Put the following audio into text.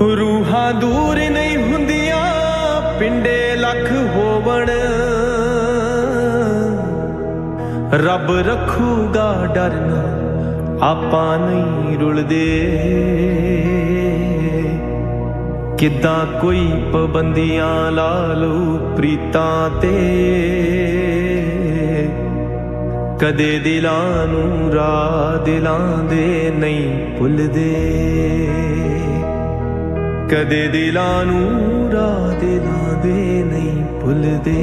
ਰੂਹਾਂ ਦੂਰ ਨਹੀਂ ਹੁੰਦੀਆਂ, ਪਿੰਡੇ ਲੱਖ ਹੋਵਣ। ਰੱਬ ਰੱਖੂਗਾ ਡਰਨਾ, ਆਪਾਂ ਨਹੀਂ ਰੁਲਦੇ। ਕਿੱਦਾਂ ਕੋਈ ਪਾਬੰਦੀਆਂ ਲਾ ਲਊ ਪ੍ਰੀਤਾਂ ਤੇ? ਕਦੇ ਦਿਲਾਂ ਨੂੰ ਰਾਹ ਦਿਲਾਂ ਦੇ ਨਹੀਂ ਭੁੱਲਦੇ। ਕਦੇ ਦਿਲਾਂ ਨੂੰ ਰਾਹ ਦਿਲਾਂ ਦੇ ਨਹੀਂ ਭੁੱਲਦੇ।